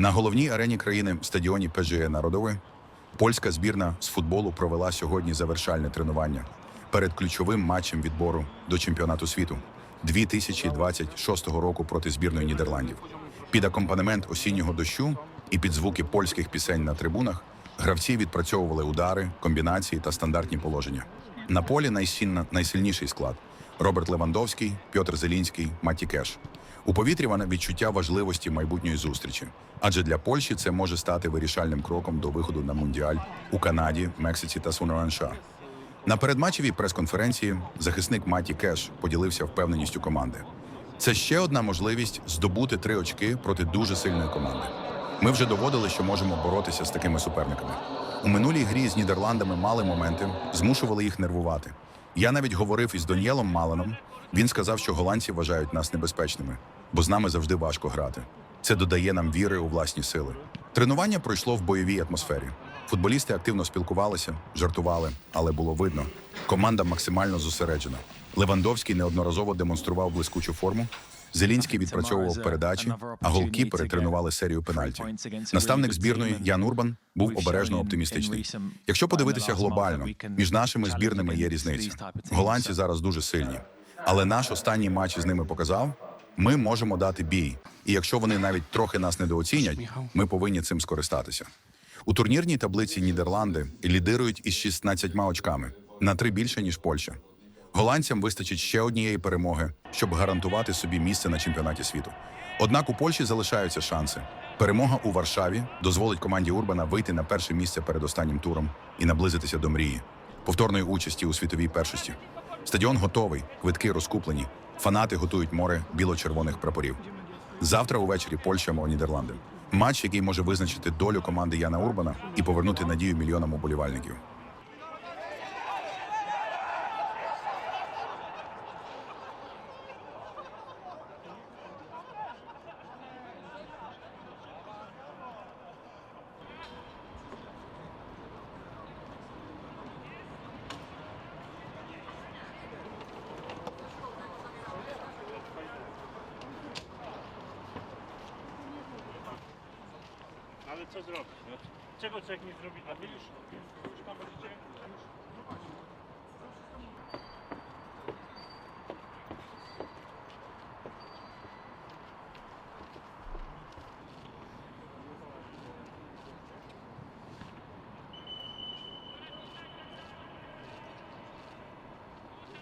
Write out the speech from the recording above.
На головній арені країни стадіоні ПЖЕ Народове польська збірна з футболу провела сьогодні завершальне тренування перед ключовим матчем відбору до чемпіонату світу 2026 року проти збірної Нідерландів. Під акомпанемент осіннього дощу і під звуки польських пісень на трибунах гравці відпрацьовували удари, комбінації та стандартні положення. На полі найсильніший склад: Роберт Левандовський, Пьотр Зелінський, Матті Кеш. У повітрі вона відчуття важливості майбутньої зустрічі, адже для Польщі це може стати вирішальним кроком до виходу на мундіаль у Канаді, Мексиці та Сунаранша. На передматчевій прес-конференції захисник Маті Кеш поділився впевненістю команди. Це ще одна можливість здобути три очки проти дуже сильної команди. Ми вже доводили, що можемо боротися з такими суперниками. У минулій грі з Нідерландами мали моменти, змушували їх нервувати. Я навіть говорив із Донєлом Маланом. Він сказав, що голландці вважають нас небезпечними, бо з нами завжди важко грати. Це додає нам віри у власні сили. Тренування пройшло в бойовій атмосфері. Футболісти активно спілкувалися, жартували, але було видно. Команда максимально зосереджена. Левандовський неодноразово демонстрував блискучу форму. Зелінський відпрацьовував передачі, а голкіпери тренували серію пенальті. Наставник збірної Ян Урбан був обережно оптимістичний. Якщо подивитися глобально, між нашими збірними є різниця. Голландці зараз дуже сильні, але наш останній матч з ними показав, ми можемо дати бій. І якщо вони навіть трохи нас недооцінять, ми повинні цим скористатися. У турнірній таблиці Нідерланди лідирують із 16 очками на три більше ніж Польща. Голландцям вистачить ще однієї перемоги, щоб гарантувати собі місце на чемпіонаті світу. Однак у Польщі залишаються шанси. Перемога у Варшаві дозволить команді Урбана вийти на перше місце перед останнім туром і наблизитися до мрії, повторної участі у світовій першості. Стадіон готовий, квитки розкуплені. Фанати готують море біло-червоних прапорів. Завтра увечері Польща мова Нідерланди. Матч, який може визначити долю команди Яна Урбана і повернути надію мільйонам уболівальників. co zrobić. No. Czego człowiek nie zrobi? A wy już, już będziecie, już